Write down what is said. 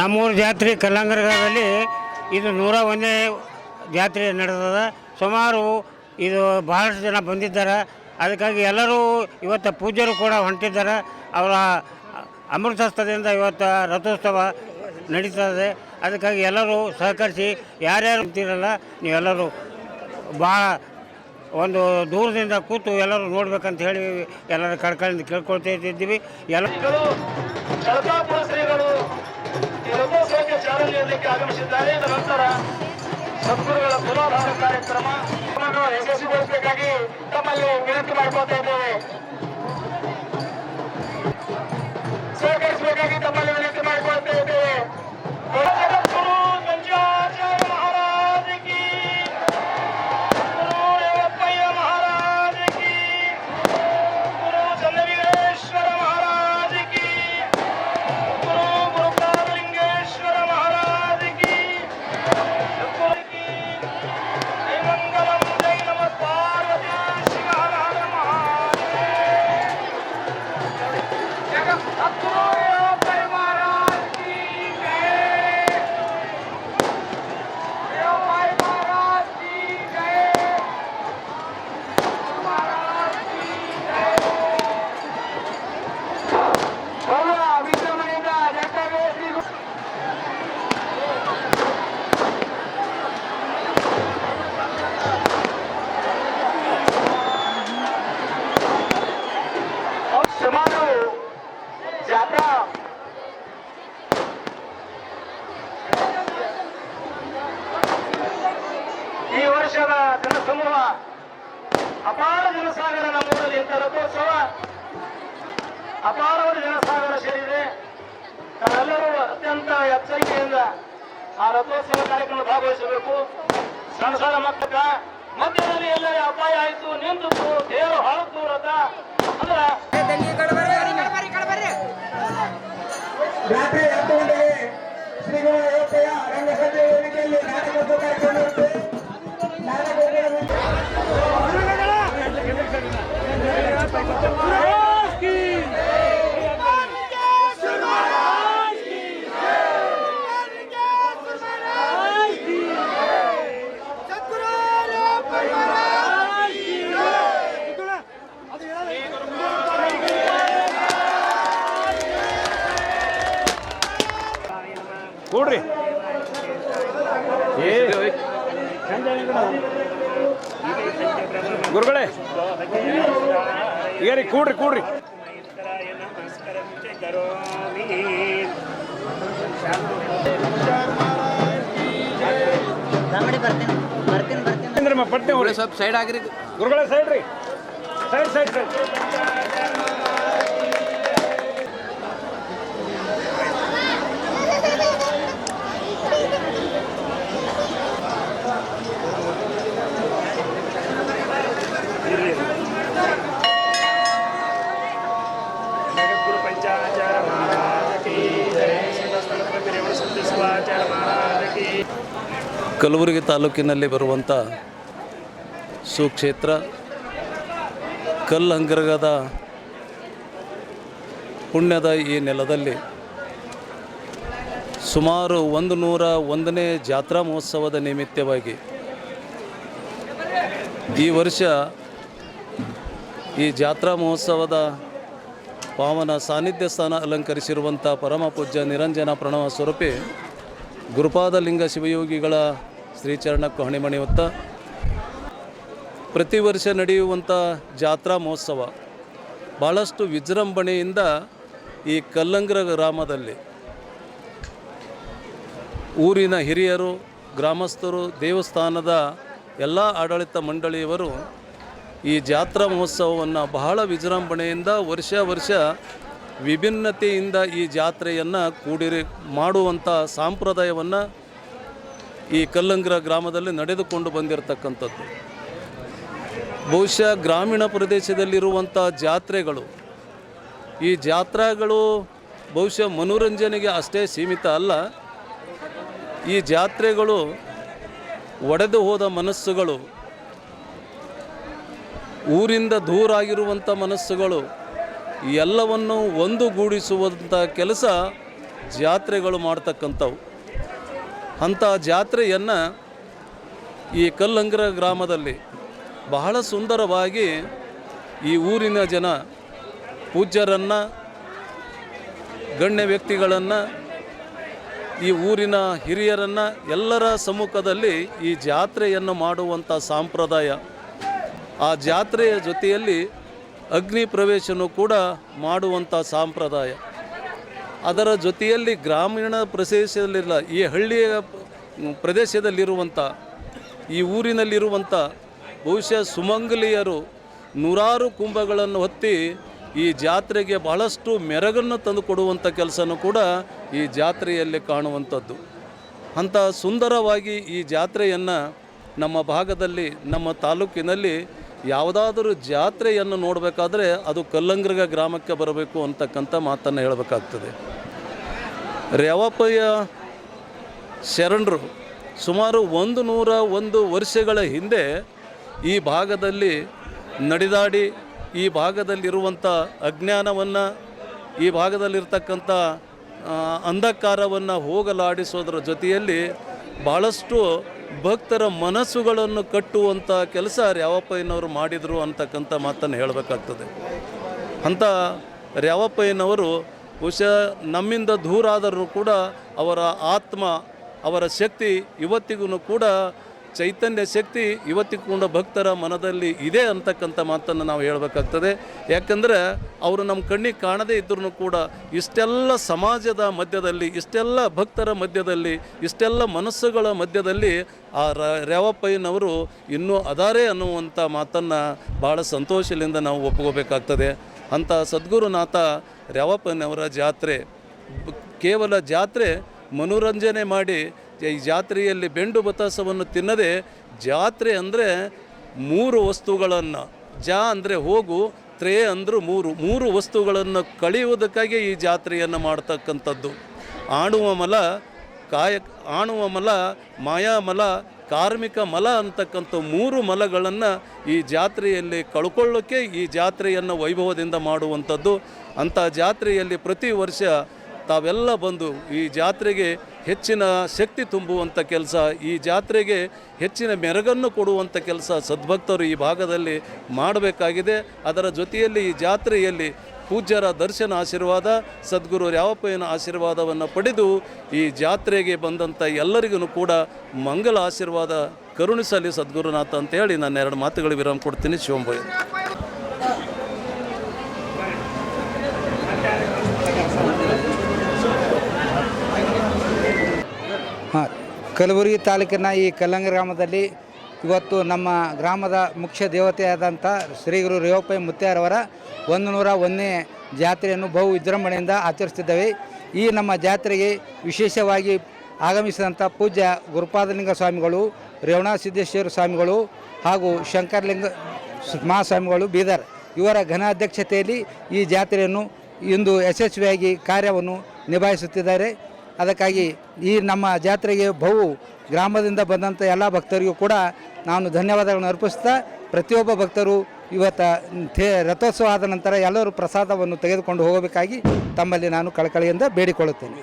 ನಮ್ಮೂರು ಜಾತ್ರೆ ಕಲ್ಲಂಗರಗಳಲ್ಲಿ ಇದು ನೂರ ಒಂದನೇ ಜಾತ್ರೆ ನಡೆದದ. ಸುಮಾರು ಇದು ಬಹಳಷ್ಟು ಜನ ಬಂದಿದ್ದಾರೆ. ಅದಕ್ಕಾಗಿ ಎಲ್ಲರೂ ಇವತ್ತು ಪೂಜ್ಯರು ಕೂಡ ಹೊಂಟಿದ್ದಾರೆ. ಅವರ ಅಮೃತಸ್ಥದಿಂದ ಇವತ್ತು ರಥೋತ್ಸವ ನಡೀತದೆ. ಅದಕ್ಕಾಗಿ ಎಲ್ಲರೂ ಸಹಕರಿಸಿ, ಯಾರ್ಯಾರು ಅಂತೀರಲ್ಲ, ನೀವೆಲ್ಲರೂ ಭಾಳ ಒಂದು ದೂರದಿಂದ ಕೂತು ಎಲ್ಲರೂ ನೋಡ್ಬೇಕಂತ ಹೇಳಿ ಎಲ್ಲರ ಕಡ್ಕಳಿಂದ ಕೇಳ್ಕೊಳ್ತಾ ಇದ್ದೀವಿ. ಎಲ್ಲ ಶ್ರೀಗಳು ಕಳಕಾಪುರ ಶ್ರೀಗಳು ಈ ರಥೋತ್ಸವಕ್ಕೆ ಚಾಲನೆ ನೀಡಲಿಕ್ಕೆ ಆಗಮಿಸಿದ್ದಾರೆ. ನಂತರ ಸದ್ಗುರುಗಳ ತುಲಾಭಾರ ಕಾರ್ಯಕ್ರಮ ಯಶಸ್ವಿಗೊಳಿಸಬೇಕಾಗಿ ತಮ್ಮಲ್ಲಿ ವಿನಂತಿ ಮಾಡ್ಕೊತಾ ಇದ್ದೇವೆ. ಸಹಕರಿಸಬೇಕಾಗಿ ತಮ್ಮಲ್ಲಿ ವಿನಂತಿ ಮಾಡ್ಕೊಳ್ತಾ ಇದ್ದೇವೆ. ಆ ರಥೋತ್ಸವ ಕಾರ್ಯಕ್ರಮ ಭಾಗವಹಿಸಬೇಕು. ಸಣ್ಣ ಸಣ್ಣ ಮಕ್ಕಳ ಮಧ್ಯದಲ್ಲಿ ಎಲ್ಲರೇ ಅಪಾಯ ಆಯಿತು ನಿಂತು ದೇವರು ಹಳತು ರಥ. ಅಂದ್ರೆ ಶ್ರೀಗಳ ಅಯೋಧ್ಯೆಯ ವೇದಿಕೆಯಲ್ಲಿ ನಾಟಕೋತ್ಸವ ಕಾರ್ಯಕ್ರಮ ಕೂಡ್ರಿ. ಗುರುಗಳೇ ಏರಿ ಕೂಡ್ರಿ ಕೂಡ್ರಿ. ಬರ್ತೀನಿ ಬರ್ತೀನಿ ಸ್ವಲ್ಪ ಸೈಡ್ ಆಗ್ರಿ. ಗುರುಗಳೇ ಸೈಡ್ ರೀ. ಸೈಡ್ ಸೈಡ್ ಸೈಡ್ ಕಲಬುರಗಿ ತಾಲೂಕಿನಲ್ಲಿ ಬರುವಂಥ ಸುಕ್ಷೇತ್ರ ಕಲ್ಲಂಗರಗದ ಪುಣ್ಯದ ಈ ನೆಲದಲ್ಲಿ ಸುಮಾರು ಒಂದು ನೂರ ಒಂದನೇ ಜಾತ್ರಾ ಮಹೋತ್ಸವದ ನಿಮಿತ್ತವಾಗಿ ಈ ವರ್ಷ ಈ ಜಾತ್ರಾ ಮಹೋತ್ಸವದ ಪಾವನ ಸಾನ್ನಿಧ್ಯ ಸ್ಥಾನ ಅಲಂಕರಿಸಿರುವಂಥ ಪರಮ ಪೂಜ್ಯ ನಿರಂಜನ ಪ್ರಣವ ಸ್ವರೂಪಿ ಗುರುಪಾದಲಿಂಗ ಶಿವಯೋಗಿಗಳ ಶ್ರೀಚರಣಕ್ಕೂ ಹಣಿಮಣಿಯುತ್ತ ಪ್ರತಿ ವರ್ಷ ನಡೆಯುವಂಥ ಜಾತ್ರಾ ಮಹೋತ್ಸವ. ಭಾಳಷ್ಟು ವಿಜೃಂಭಣೆಯಿಂದ ಈ ಕಲ್ಲಂಗ್ರ ಗ್ರಾಮದಲ್ಲಿ ಊರಿನ ಹಿರಿಯರು, ಗ್ರಾಮಸ್ಥರು, ದೇವಸ್ಥಾನದ ಎಲ್ಲ ಆಡಳಿತ ಮಂಡಳಿಯವರು ಈ ಜಾತ್ರಾ ಮಹೋತ್ಸವವನ್ನು ಬಹಳ ವಿಜೃಂಭಣೆಯಿಂದ ವರ್ಷ ವರ್ಷ ವಿಭಿನ್ನತೆಯಿಂದ ಈ ಜಾತ್ರೆಯನ್ನು ಕೂಡಿರಿ ಮಾಡುವಂಥ ಸಾಂಪ್ರದಾಯವನ್ನು ಈ ಕಲ್ಲಂಗ್ರ ಗ್ರಾಮದಲ್ಲಿ ನಡೆದುಕೊಂಡು ಬಂದಿರತಕ್ಕಂಥದ್ದು. ಬಹುಶಃ ಗ್ರಾಮೀಣ ಪ್ರದೇಶದಲ್ಲಿರುವಂಥ ಜಾತ್ರೆಗಳು, ಈ ಜಾತ್ರೆಗಳು ಬಹುಶಃ ಮನೋರಂಜನೆಗೆ ಅಷ್ಟೇ ಸೀಮಿತ ಅಲ್ಲ. ಈ ಜಾತ್ರೆಗಳು ಒಡೆದು ಹೋದ ಮನಸ್ಸುಗಳು, ಊರಿಂದ ದೂರ ಆಗಿರುವಂಥ ಮನಸ್ಸುಗಳು, ಎಲ್ಲವನ್ನು ಒಂದುಗೂಡಿಸುವಂಥ ಕೆಲಸ ಜಾತ್ರೆಗಳು ಮಾಡ್ತಕ್ಕಂಥವು. ಅಂಥ ಜಾತ್ರೆಯನ್ನು ಈ ಕಲ್ಲಂಗ್ರ ಗ್ರಾಮದಲ್ಲಿ ಬಹಳ ಸುಂದರವಾಗಿ ಈ ಊರಿನ ಜನ ಪೂಜ್ಯರನ್ನು, ಗಣ್ಯ ವ್ಯಕ್ತಿಗಳನ್ನು, ಈ ಊರಿನ ಹಿರಿಯರನ್ನು ಎಲ್ಲರ ಸಮ್ಮುಖದಲ್ಲಿ ಈ ಜಾತ್ರೆಯನ್ನು ಮಾಡುವಂಥ ಸಂಪ್ರದಾಯ. ಆ ಜಾತ್ರೆಯ ಜೊತೆಯಲ್ಲಿ ಅಗ್ನಿ ಪ್ರವೇಶನೂ ಕೂಡ ಮಾಡುವಂಥ ಸಂಪ್ರದಾಯ. ಅದರ ಜೊತೆಯಲ್ಲಿ ಗ್ರಾಮೀಣ ಪ್ರದೇಶದಲ್ಲಿಲ್ಲ, ಈ ಹಳ್ಳಿಯ ಪ್ರದೇಶದಲ್ಲಿರುವಂಥ ಈ ಊರಿನಲ್ಲಿರುವಂಥ ಬಹುಶಃ ಸುಮಂಗಲಿಯರು ನೂರಾರು ಕುಂಭಗಳನ್ನು ಹೊತ್ತಿ ಈ ಜಾತ್ರೆಗೆ ಬಹಳಷ್ಟು ಮೆರಗನ್ನು ತಂದು ಕೊಡುವಂಥ ಕೆಲಸನೂ ಕೂಡ ಈ ಜಾತ್ರೆಯಲ್ಲಿ ಕಾಣುವಂಥದ್ದು. ಅಂಥ ಸುಂದರವಾಗಿ ಈ ಜಾತ್ರೆಯನ್ನು ನಮ್ಮ ಭಾಗದಲ್ಲಿ, ನಮ್ಮ ತಾಲೂಕಿನಲ್ಲಿ ಯಾವುದಾದರೂ ಜಾತ್ರೆಯನ್ನು ನೋಡಬೇಕಾದ್ರೆ ಅದು ಕಲ್ಲಂಗ್ರಗ ಗ್ರಾಮಕ್ಕೆ ಬರಬೇಕು ಅಂತಕ್ಕಂಥ ಮಾತನ್ನು ಹೇಳಬೇಕಾಗ್ತದೆ. ರೇವಪ್ಪಯ್ಯ ಶರಣರು ಸುಮಾರು ಒಂದು ನೂರ ಒಂದು ವರ್ಷಗಳ ಹಿಂದೆ ಈ ಭಾಗದಲ್ಲಿ ನಡೆದಾಡಿ ಈ ಭಾಗದಲ್ಲಿರುವಂಥ ಅಜ್ಞಾನವನ್ನು, ಈ ಭಾಗದಲ್ಲಿರ್ತಕ್ಕಂಥ ಅಂಧಕಾರವನ್ನು ಹೋಗಲಾಡಿಸೋದ್ರ ಜೊತೆಯಲ್ಲಿ ಭಾಳಷ್ಟು ಭಕ್ತರ ಮನಸ್ಸುಗಳನ್ನು ಕಟ್ಟುವಂಥ ಕೆಲಸ ರ್ಯಾವಪ್ಪಯ್ಯನವರು ಮಾಡಿದರು ಅಂತಕ್ಕಂಥ ಮಾತನ್ನು ಹೇಳಬೇಕಾಗ್ತದೆ. ಅಂಥ ರ್ಯಾವಪ್ಪಯ್ಯನವರು ಬಹುಶಃ ನಮ್ಮಿಂದ ದೂರ ಆದರೂ ಕೂಡ ಅವರ ಆತ್ಮ, ಅವರ ಶಕ್ತಿ ಇವತ್ತಿಗೂ ಕೂಡ ಚೈತನ್ಯ ಶಕ್ತಿ ಇವತ್ತಿಕೊಂಡ ಕೂಡ ಭಕ್ತರ ಮನದಲ್ಲಿ ಇದೆ ಅಂತಕ್ಕಂಥ ಮಾತನ್ನು ನಾವು ಹೇಳಬೇಕಾಗ್ತದೆ. ಯಾಕಂದರೆ ಅವರು ನಮ್ಮ ಕಣ್ಣಿಗೆ ಕಾಣದೇ ಇದ್ರೂ ಕೂಡ ಇಷ್ಟೆಲ್ಲ ಸಮಾಜದ ಮಧ್ಯದಲ್ಲಿ, ಇಷ್ಟೆಲ್ಲ ಭಕ್ತರ ಮಧ್ಯದಲ್ಲಿ, ಇಷ್ಟೆಲ್ಲ ಮನಸ್ಸುಗಳ ಮಧ್ಯದಲ್ಲಿ ಆ ರೇವಪ್ಪಯ್ಯನವರು ಇನ್ನೂ ಅದಾರೆ ಅನ್ನುವಂಥ ಮಾತನ್ನು ಭಾಳ ಸಂತೋಷದಿಂದ ನಾವು ಒಪ್ಕೋಬೇಕಾಗ್ತದೆ. ಅಂಥ ಸದ್ಗುರುನಾಥ ರೇವಪ್ಪನವರ ಜಾತ್ರೆ, ಕೇವಲ ಜಾತ್ರೆ ಮನೋರಂಜನೆ ಮಾಡಿ ಈ ಜಾತ್ರೆಯಲ್ಲಿ ಬೆಂಡು ಬತಾಸವನ್ನು ತಿನ್ನದೆ ಜಾತ್ರೆ ಅಂದರೆ ಮೂರು ವಸ್ತುಗಳನ್ನು. ಜಾ ಅಂದರೆ ಹೋಗು, ತ್ರೇ ಅಂದರೂ ಮೂರು. ಮೂರು ವಸ್ತುಗಳನ್ನು ಕಳೆಯುವುದಕ್ಕಾಗಿ ಈ ಜಾತ್ರೆಯನ್ನು ಮಾಡ್ತಕ್ಕಂಥದ್ದು. ಆಣುವ ಮಲ ಕಾಯ ಆಣುವ ಮಲ ಮಾಯಾಮಲ ಕಾರ್ಮಿಕ ಮಲ ಅಂತಕ್ಕಂಥ ಮೂರು ಮಲಗಳನ್ನು ಈ ಜಾತ್ರೆಯಲ್ಲಿ ಕಳ್ಕೊಳ್ಳೋಕ್ಕೆ ಈ ಜಾತ್ರೆಯನ್ನು ವೈಭವದಿಂದ ಮಾಡುವಂಥದ್ದು. ಅಂಥ ಜಾತ್ರೆಯಲ್ಲಿ ಪ್ರತಿ ವರ್ಷ ತಾವೆಲ್ಲ ಬಂದು ಈ ಜಾತ್ರೆಗೆ ಹೆಚ್ಚಿನ ಶಕ್ತಿ ತುಂಬುವಂಥ ಕೆಲಸ, ಈ ಜಾತ್ರೆಗೆ ಹೆಚ್ಚಿನ ಮೆರಗನ್ನು ಕೊಡುವಂಥ ಕೆಲಸ ಸದ್ಭಕ್ತರು ಈ ಭಾಗದಲ್ಲಿ ಮಾಡಬೇಕಾಗಿದೆ. ಅದರ ಜೊತೆಯಲ್ಲಿ ಈ ಜಾತ್ರೆಯಲ್ಲಿ ಪೂಜ್ಯರ ದರ್ಶನ ಆಶೀರ್ವಾದ, ಸದ್ಗುರು ರ್ಯಾವಪ್ಪಯ್ಯನ ಆಶೀರ್ವಾದವನ್ನು ಪಡೆದು ಈ ಜಾತ್ರೆಗೆ ಬಂದಂಥ ಎಲ್ಲರಿಗೂ ಕೂಡ ಮಂಗಲ ಆಶೀರ್ವಾದ, ಕರುಣಿಸಲಿ ಸದ್ಗುರುನಾಥ ಅಂತ ಹೇಳಿ ನಾನು ಎರಡು ಮಾತುಗಳು ವಿರಾಮ ಕೊಡ್ತೀನಿ. ಶಿವಂಬಯ್ಯ ಕಲಬುರಗಿ ತಾಲೂಕಿನ ಈ ಕಲ್ಲಂಗ ಗ್ರಾಮದಲ್ಲಿ ಇವತ್ತು ನಮ್ಮ ಗ್ರಾಮದ ಮುಖ್ಯ ದೇವತೆಯಾದಂಥ ಶ್ರೀ ಗುರು ರೇವಪ್ಪ ಮುತ್ಯಾರವರ ಒಂದು ನೂರ ಒಂದನೇ ಜಾತ್ರೆಯನ್ನು ಬಹು ವಿಜೃಂಭಣೆಯಿಂದ ಆಚರಿಸ್ತಿದ್ದೇವೆ ಈ ನಮ್ಮ ಜಾತ್ರೆಗೆ ವಿಶೇಷವಾಗಿ ಆಗಮಿಸಿದಂಥ ಪೂಜ್ಯ ಗುರುಪಾದಲಿಂಗ ಸ್ವಾಮಿಗಳು ರೇವಣಾ ಸಿದ್ದೇಶ್ವರ ಸ್ವಾಮಿಗಳು ಹಾಗೂ ಶಂಕರಲಿಂಗ ಮಹಾಸ್ವಾಮಿಗಳು ಬೀದರ್ ಇವರ ಘನ ಅಧ್ಯಕ್ಷತೆಯಲ್ಲಿ ಈ ಜಾತ್ರೆಯನ್ನು ಇಂದು ಯಶಸ್ವಿಯಾಗಿ ಕಾರ್ಯವನ್ನು ನಿಭಾಯಿಸುತ್ತಿದ್ದಾರೆ. ಅದಕ್ಕಾಗಿ ಈ ನಮ್ಮ ಜಾತ್ರೆಗೆ ಬಹು ಗ್ರಾಮದಿಂದ ಬಂದಂಥ ಎಲ್ಲ ಭಕ್ತರಿಗೂ ಕೂಡ ನಾನು ಧನ್ಯವಾದಗಳನ್ನು ಅರ್ಪಿಸ್ತಾ ಪ್ರತಿಯೊಬ್ಬ ಭಕ್ತರು ಇವತ್ತು ಥೇ ರಥೋತ್ಸವ ಆದ ನಂತರ ಎಲ್ಲರೂ ಪ್ರಸಾದವನ್ನು ತೆಗೆದುಕೊಂಡು ಹೋಗಬೇಕಾಗಿ ತಮ್ಮಲ್ಲಿ ನಾನು ಕಳಕಳಿಯಿಂದ ಬೇಡಿಕೊಳ್ಳುತ್ತೇನೆ.